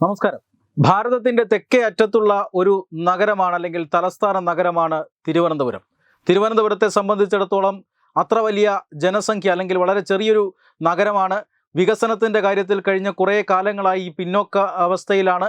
നമസ്കാരം. ഭാരതത്തിന്റെ തെക്കേ അറ്റത്തുള്ള ഒരു നഗരമാണ് അല്ലെങ്കിൽ തലസ്ഥാന നഗരമാണ് തിരുവനന്തപുരം. തിരുവനന്തപുരത്തെ സംബന്ധിച്ചിടത്തോളം അത്ര വലിയ ജനസംഖ്യ അല്ലെങ്കിൽ വളരെ ചെറിയൊരു നഗരമാണ്. വികസനത്തിന്റെ കാര്യത്തിൽ കഴിഞ്ഞ കുറേ കാലങ്ങളായി ഈ പിന്നോക്ക അവസ്ഥയിലാണ്.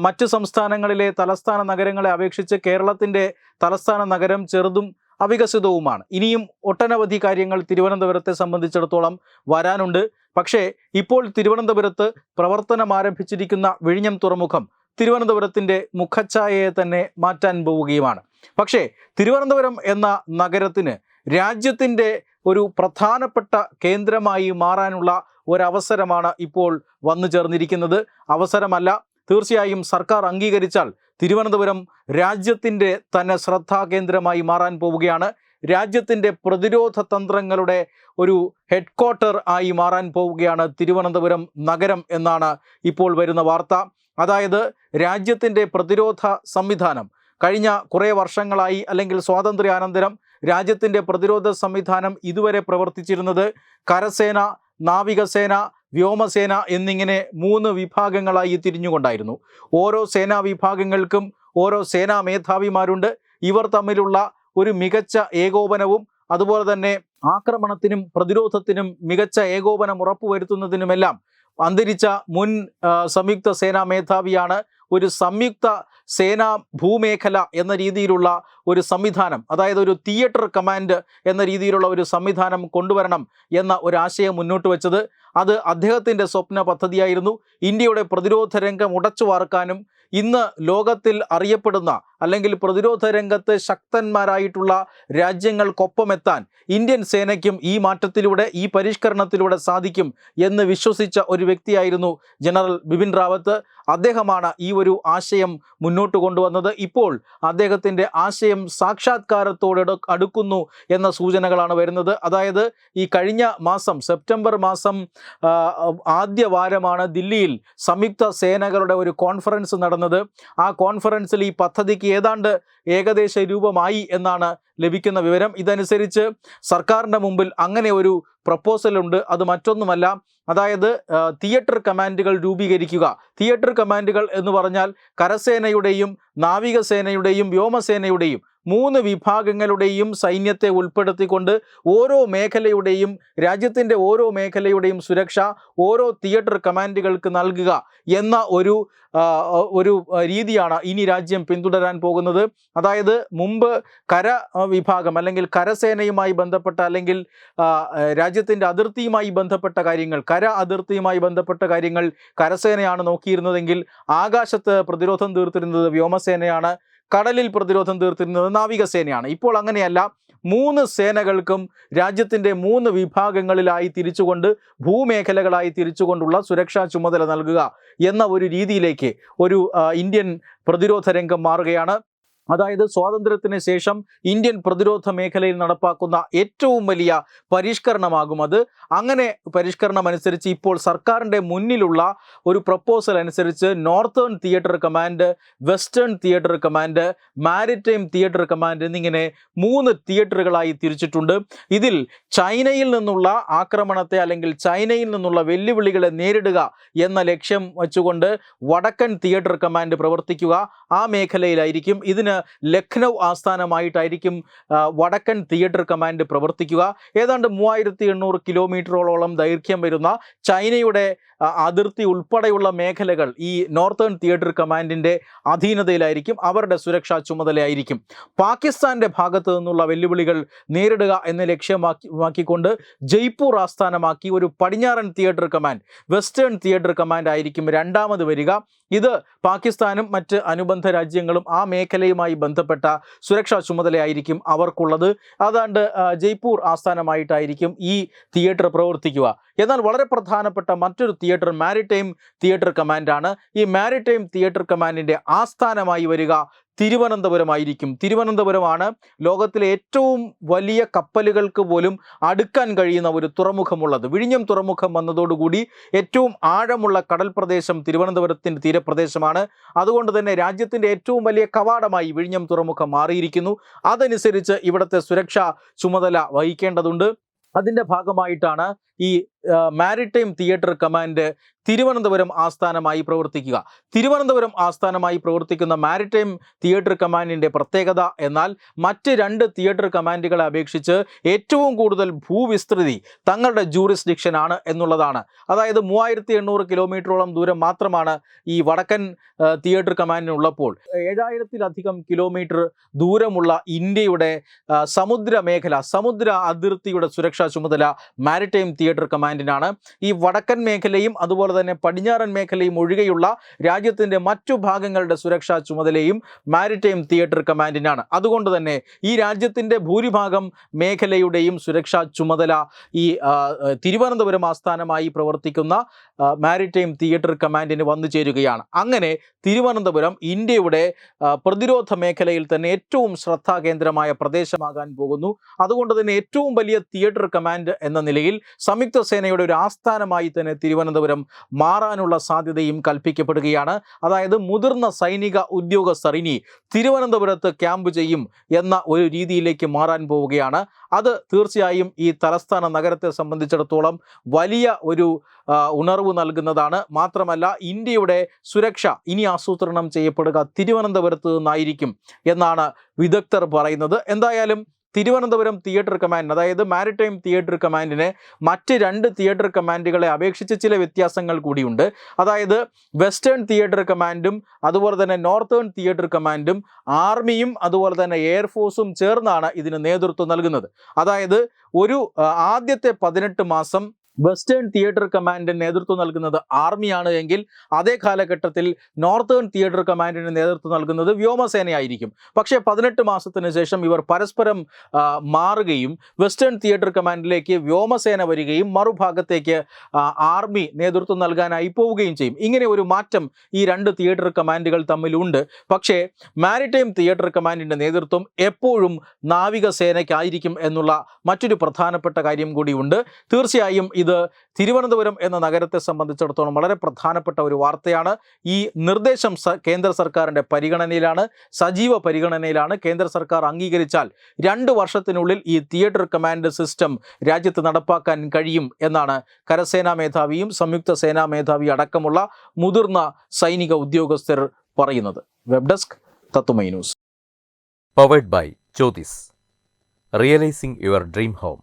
മറ്റു സംസ്ഥാനങ്ങളിലെ തലസ്ഥാന നഗരങ്ങളെ അപേക്ഷിച്ച് കേരളത്തിന്റെ തലസ്ഥാന നഗരം ചെറുതും അവികസിതവുമാണ്. ഇനിയും ഒട്ടനവധി കാര്യങ്ങൾ തിരുവനന്തപുരത്തെ സംബന്ധിച്ചിടത്തോളം വരാനുണ്ട്. പക്ഷേ ഇപ്പോൾ തിരുവനന്തപുരത്ത് പ്രവർത്തനം ആരംഭിച്ചിരിക്കുന്ന വിഴിഞ്ഞം തുറമുഖം തിരുവനന്തപുരത്തിന്റെ മുഖച്ഛായയെ തന്നെ മാറ്റാൻ പോവുകയുമാണ്. പക്ഷേ തിരുവനന്തപുരം എന്ന നഗരത്തിന് രാജ്യത്തിന്റെ ഒരു പ്രധാനപ്പെട്ട കേന്ദ്രമായി മാറാനുള്ള ഒരവസരമാണ് ഇപ്പോൾ വന്നു ചേർന്നിരിക്കുന്നത് അവസരമല്ല. തീർച്ചയായും സർക്കാർ അംഗീകരിച്ചാൽ തിരുവനന്തപുരം രാജ്യത്തിന്റെ തന്നെ ശ്രദ്ധാകേന്ദ്രമായി മാറാൻ പോവുകയാണ്. രാജ്യത്തിന്റെ പ്രതിരോധ തന്ത്രങ്ങളുടെ ഒരു ഹെഡ്ക്വാർട്ടർ ആയി മാറാൻ പോവുകയാണ് തിരുവനന്തപുരം നഗരം എന്നാണ് ഇപ്പോൾ വരുന്ന വാർത്ത. അതായത് രാജ്യത്തിന്റെ പ്രതിരോധ സംവിധാനം കഴിഞ്ഞ കുറേ വർഷങ്ങളായി അല്ലെങ്കിൽ സ്വാതന്ത്ര്യാനന്തരം രാജ്യത്തിന്റെ പ്രതിരോധ സംവിധാനം ഇതുവരെ പ്രവർത്തിച്ചിരുന്നത് കരസേന നാവികസേന വ്യോമസേന എന്നിങ്ങനെ മൂന്ന് വിഭാഗങ്ങളായി തിരിഞ്ഞുകൊണ്ടായിരുന്നു. ഓരോ സേനാ വിഭാഗങ്ങൾക്കും ഓരോ സേനാ മേധാവിമാരുണ്ട്. ഇവർ തമ്മിലുള്ള ഒരു മികച്ച ഏകോപനവും അതുപോലെ തന്നെ ആക്രമണത്തിനും പ്രതിരോധത്തിനും മികച്ച ഏകോപനം ഉറപ്പുവരുത്തുന്നതിനുമെല്ലാം അന്തരിച്ച മുൻ സംയുക്ത സേനാ മേധാവിയാണ് ഒരു സംയുക്ത സേനാ ഭൂമേഖല എന്ന രീതിയിലുള്ള ഒരു സംവിധാനം അതായത് ഒരു തിയേറ്റർ കമാൻഡ് എന്ന രീതിയിലുള്ള ഒരു സംവിധാനം കൊണ്ടുവരണം എന്ന ഒരു ആശയം മുന്നോട്ട് വെച്ചത്. അത് അദ്ദേഹത്തിന്റെ സ്വപ്ന പദ്ധതിയായിരുന്നു. ഇന്ത്യയുടെ പ്രതിരോധ രംഗം ഉടച്ചു വാർക്കാനും ഇന്ന് ലോകത്തിൽ അറിയപ്പെടുന്ന അല്ലെങ്കിൽ പ്രതിരോധ രംഗത്ത് ശക്തന്മാരായിട്ടുള്ള രാജ്യങ്ങൾക്കൊപ്പമെത്താൻ ഇന്ത്യൻ സേനയ്ക്കും ഈ മാറ്റത്തിലൂടെ ഈ പരിഷ്കരണത്തിലൂടെ സാധിക്കും എന്ന് വിശ്വസിച്ച ഒരു വ്യക്തിയായിരുന്നു ജനറൽ ബിപിൻ റാവത്ത്. അദ്ദേഹമാണ് ഈ ഒരു ആശയം മുന്നോട്ട് കൊണ്ടുവന്നത്. ഇപ്പോൾ അദ്ദേഹത്തിന്റെ ആശയം സാക്ഷാത്കാരത്തോട് അടുക്കുന്നു എന്ന സൂചനകളാണ് വരുന്നത്. അതായത് ഈ കഴിഞ്ഞ മാസം സെപ്റ്റംബർ മാസം ആദ്യ വാരമാണ് ദില്ലിയിൽ സംയുക്ത സേനകളുടെ ഒരു കോൺഫറൻസ് നടന്നത്. ആ കോൺഫറൻസിൽ ഈ പദ്ധതിക്ക് ഏതാണ്ട് ഏകദേശ രൂപമായി എന്നാണ് ലഭിക്കുന്ന വിവരം. ഇതനുസരിച്ച് സർക്കാരിന്റെ മുമ്പിൽ അങ്ങനെ ഒരു പ്രപ്പോസൽ ഉണ്ട്. അത് മറ്റൊന്നുമല്ല. അതായത് തിയേറ്റർ കമാൻഡുകൾ രൂപീകരിക്കുക. തിയേറ്റർ കമാൻഡുകൾ എന്ന് പറഞ്ഞാൽ കരസേനയുടെയും നാവികസേനയുടെയും വ്യോമസേനയുടെയും മൂന്ന് വിഭാഗങ്ങളുടെയും സൈന്യത്തെ ഉൾപ്പെടുത്തിക്കൊണ്ട് ഓരോ മേഖലയുടെയും രാജ്യത്തിന്റെ ഓരോ മേഖലയുടെയും സുരക്ഷ ഓരോ തിയേറ്റർ കമാൻഡുകൾക്ക് നൽകുക എന്ന ഒരു ഒരു രീതിയാണ് ഇനി രാജ്യം പിന്തുടരാൻ പോകുന്നത്. അതായത് മുമ്പ് കര വിഭാഗം അല്ലെങ്കിൽ കരസേനയുമായി ബന്ധപ്പെട്ട അല്ലെങ്കിൽ രാജ്യത്തിന്റെ അതിർത്തിയുമായി ബന്ധപ്പെട്ട കാര്യങ്ങൾ കര അതിർത്തിയുമായി ബന്ധപ്പെട്ട കാര്യങ്ങൾ കരസേനയാണ് നോക്കിയിരുന്നതെങ്കിൽ ആകാശത്ത് പ്രതിരോധം തീർത്തിരുന്നത് വ്യോമസേനയാണ്. കടലിൽ പ്രതിരോധം തീർത്തിരുന്നത് നാവികസേനയാണ്. ഇപ്പോൾ അങ്ങനെയല്ല മൂന്ന് സേനകൾക്കും രാജ്യത്തിന്റെ മൂന്ന് വിഭാഗങ്ങളിലായി തിരിച്ചുകൊണ്ട് ഭൂമേഖലകളായി തിരിച്ചുകൊണ്ടുള്ള സുരക്ഷാ ചുമതല നൽകുക എന്ന ഒരു രീതിയിലേക്ക് ഒരു ഇന്ത്യൻ പ്രതിരോധ രംഗം മാറുകയാണ്. അതായത് സ്വാതന്ത്ര്യത്തിന് ശേഷം ഇന്ത്യൻ പ്രതിരോധ മേഖലയിൽ നടപ്പാക്കുന്ന ഏറ്റവും വലിയ പരിഷ്കരണമാകും അത്. അങ്ങനെ പരിഷ്കരണം അനുസരിച്ച് ഇപ്പോൾ സർക്കാരിന്റെ മുന്നിലുള്ള ഒരു പ്രപ്പോസൽ അനുസരിച്ച് northern theatre command western theatre command maritime theatre command എന്നിങ്ങനെ മൂന്ന് തിയേറ്ററുകളായി തിരിച്ചിട്ടുണ്ട്. ഇതിൽ ചൈനയിൽ നിന്നുള്ള ആക്രമണത്തെ അല്ലെങ്കിൽ ചൈനയിൽ നിന്നുള്ള വെല്ലുവിളികളെ നേരിടുക എന്ന ലക്ഷ്യം വച്ചുകൊണ്ട് വടക്കൻ തിയേറ്റർ കമാൻഡ് പ്രവർത്തിക്കുക ആ മേഖലയിലായിരിക്കും. ഇതിന് ലക്നൗ ആസ്ഥാനമായിട്ടായിരിക്കും വടക്കൻ തിയേറ്റർ കമാൻഡ് പ്രവർത്തിക്കുക. ഏതാണ്ട് മൂവായിരത്തി എണ്ണൂറ് കിലോമീറ്ററോളം ദൈർഘ്യം വരുന്ന ചൈനയുടെ അതിർത്തി ഉൾപ്പെടെയുള്ള മേഖലകൾ ഈ നോർത്തേൺ തിയേറ്റർ കമാൻഡിന്റെ അധീനതയിലായിരിക്കും അവരുടെ സുരക്ഷാ ചുമതലയായിരിക്കും. പാകിസ്ഥാന്റെ ഭാഗത്ത് നിന്നുള്ള വെല്ലുവിളികൾ നേരിടുക എന്ന ലക്ഷ്യമാക്കി മാക്കിക്കൊണ്ട് ജയ്പൂർ ആസ്ഥാനമാക്കി ഒരു പടിഞ്ഞാറൻ theatre command western theatre command ആയിരിക്കും രണ്ടാമത് വരിക. ഇത് പാകിസ്ഥാനും മറ്റ് അനുബന്ധ രാജ്യങ്ങളും ആ മേഖലയുമായി ബന്ധപ്പെട്ട സുരക്ഷാ ചുമതലയായിരിക്കും അവർക്കുള്ളത്. അതാണ്ട് ജയ്പൂർ ആസ്ഥാനമായിട്ടായിരിക്കും ഈ തിയേറ്റർ പ്രവർത്തിക്കുക. എന്നാൽ വളരെ പ്രധാനപ്പെട്ട മറ്റൊരു തിയേറ്റർ മാരിടൈം തിയേറ്റർ കമാൻഡാണ്. ഈ മാരിടൈം തിയേറ്റർ കമാൻഡിന്റെ ആസ്ഥാനമായി വരിക തിരുവനന്തപുരമായിരിക്കും. തിരുവനന്തപുരമാണ് ലോകത്തിലെ ഏറ്റവും വലിയ കപ്പലുകൾക്ക് പോലും അടുക്കാൻ കഴിയുന്ന ഒരു തുറമുഖമുള്ളത്. വിഴിഞ്ഞം തുറമുഖം വന്നതോടുകൂടി ഏറ്റവും ആഴമുള്ള കടൽ പ്രദേശം തിരുവനന്തപുരത്തിന്റെ തീരപ്രദേശമാണ്. അതുകൊണ്ട് തന്നെ രാജ്യത്തിന്റെ ഏറ്റവും വലിയ കവാടമായി വിഴിഞ്ഞം തുറമുഖം മാറിയിരിക്കുന്നു. അതനുസരിച്ച് ഇവിടുത്തെ സുരക്ഷാ ചുമതല വഹിക്കേണ്ടതുണ്ട്. അതിന്റെ ഭാഗമായിട്ടാണ് ഈ മാരിടൈം തിയേറ്റർ കമാൻഡ് തിരുവനന്തപുരം ആസ്ഥാനമായി പ്രവർത്തിക്കുക. തിരുവനന്തപുരം ആസ്ഥാനമായി പ്രവർത്തിക്കുന്ന മാരിടൈം തിയേറ്റർ കമാൻഡിന്റെ പ്രത്യേകത എന്നാൽ മറ്റ് രണ്ട് തിയേറ്റർ കമാൻഡുകളെ അപേക്ഷിച്ച് ഏറ്റവും കൂടുതൽ ഭൂവിസ്തൃതി തങ്ങളുടെ ജൂറിസ്ഡിക്ഷനാണ് എന്നുള്ളതാണ്. അതായത് മൂവായിരത്തി എണ്ണൂറ് കിലോമീറ്ററോളം ദൂരം മാത്രമാണ് ഈ വടക്കൻ തിയേറ്റർ കമാൻഡിനുള്ളപ്പോൾ ഏഴായിരത്തിലധികം കിലോമീറ്റർ ദൂരമുള്ള ഇന്ത്യയുടെ സമുദ്ര മേഖല സമുദ്ര അതിർത്തിയുടെ സുരക്ഷാ ചുമതല മാരിടൈം തിയേറ്റർ കമാൻഡിനാണ്. ഈ വടക്കൻ മേഖലയും അതുപോലെ തന്നെ പടിഞ്ഞാറൻ മേഖലയും ഒഴികെയുള്ള രാജ്യത്തിന്റെ മറ്റു ഭാഗങ്ങളുടെ സുരക്ഷാ ചുമതലയും മാരിടൈം തിയേറ്റർ കമാൻഡിനാണ്. അതുകൊണ്ട് തന്നെ ഈ രാജ്യത്തിന്റെ ഭൂരിഭാഗം മേഖലയുടെയും സുരക്ഷാ ചുമതല ഈ തിരുവനന്തപുരം ആസ്ഥാനമായി പ്രവർത്തിക്കുന്ന മാരിടൈം തിയേറ്റർ കമാൻഡിന് വന്നു ചേരുകയാണ്. അങ്ങനെ തിരുവനന്തപുരം ഇന്ത്യയുടെ പ്രതിരോധ മേഖലയിൽ തന്നെ ഏറ്റവും ശ്രദ്ധാകേന്ദ്രമായ പ്രദേശമാകാൻ പോകുന്നു. അതുകൊണ്ട് തന്നെ ഏറ്റവും വലിയ തിയേറ്റർ കമാൻഡ് എന്ന നിലയിൽ സംയുക്ത സേനയുടെ ഒരു ആസ്ഥാനമായി തന്നെ തിരുവനന്തപുരം മാറാനുള്ള സാധ്യതയും കൽപ്പിക്കപ്പെടുകയാണ്. അതായത് മുതിർന്ന സൈനിക ഉദ്യോഗസ്ഥർ ഇനി തിരുവനന്തപുരത്ത് ക്യാമ്പ് ചെയ്യും എന്ന ഒരു രീതിയിലേക്ക് മാറാൻ പോവുകയാണ്. അത് തീർച്ചയായും ഈ തലസ്ഥാന നഗരത്തെ സംബന്ധിച്ചിടത്തോളം വലിയ ഒരു ഉണർവ് നൽകുന്നതാണ്. മാത്രമല്ല ഇന്ത്യയുടെ സുരക്ഷ ഇനി ആസൂത്രണം ചെയ്യപ്പെടുക തിരുവനന്തപുരത്ത് നിന്നായിരിക്കും എന്നാണ് വിദഗ്ധർ പറയുന്നത്. എന്തായാലും തിരുവനന്തപുരം തിയേറ്റർ കമാൻഡ് അതായത് മാരിടൈം തിയേറ്റർ കമാൻഡിന് മറ്റ് രണ്ട് തിയേറ്റർ കമാൻഡുകളെ അപേക്ഷിച്ച് ചില വ്യത്യാസങ്ങൾ കൂടിയുണ്ട്. അതായത് വെസ്റ്റേൺ തിയേറ്റർ കമാൻഡും അതുപോലെ തന്നെ നോർത്തേൺ തിയേറ്റർ കമാൻഡും ആർമിയും അതുപോലെ തന്നെ എയർഫോഴ്സും ചേർന്നാണ് ഇതിന് നേതൃത്വം നൽകുന്നത്. അതായത് ഒരു ആദ്യത്തെ പതിനെട്ട് മാസം വെസ്റ്റേൺ തിയേറ്റർ കമാൻഡിന് നേതൃത്വം നൽകുന്നത് ആർമിയാണ് എങ്കിൽ അതേ കാലഘട്ടത്തിൽ നോർത്തേൺ തിയേറ്റർ കമാൻഡിന് നേതൃത്വം നൽകുന്നത് വ്യോമസേനയായിരിക്കും. പക്ഷേ പതിനെട്ട് മാസത്തിന് ശേഷം ഇവർ പരസ്പരം മാറുകയും വെസ്റ്റേൺ തിയേറ്റർ കമാൻഡിലേക്ക് വ്യോമസേന വരികയും മറുഭാഗത്തേക്ക് ആർമി നേതൃത്വം നൽകാനായി പോവുകയും ചെയ്യും. ഇങ്ങനെ ഒരു മാറ്റം ഈ രണ്ട് തിയേറ്റർ കമാൻഡുകൾ തമ്മിലുണ്ട്. പക്ഷേ മാരിടൈം തിയേറ്റർ കമാൻഡിന്റെ നേതൃത്വം എപ്പോഴും നാവികസേനയ്ക്കായിരിക്കും എന്നുള്ള മറ്റൊരു പ്രധാനപ്പെട്ട കാര്യം കൂടിയുണ്ട്. തീർച്ചയായും ഇത് തിരുവനന്തപുരം എന്ന നഗരത്തെ സംബന്ധിച്ചിടത്തോളം വളരെ പ്രധാനപ്പെട്ട ഒരു വാർത്തയാണ്. ഈ നിർദ്ദേശം കേന്ദ്ര സർക്കാരിന്റെ പരിഗണനയിലാണ് സജീവ പരിഗണനയിലാണ് കേന്ദ്ര സർക്കാർ അംഗീകരിച്ചാൽ രണ്ട് വർഷത്തിനുള്ളിൽ ഈ തിയേറ്റർ കമാൻഡ് സിസ്റ്റം രാജ്യത്ത് നടപ്പാക്കാൻ കഴിയും എന്നാണ് കരസേനാ മേധാവിയും സംയുക്ത സേനാ മേധാവി അടക്കമുള്ള മുതിർന്ന സൈനിക ഉദ്യോഗസ്ഥർ പറയുന്നത്. Web desk Thathwamayi news. Powered by Jyothis realising your dream home.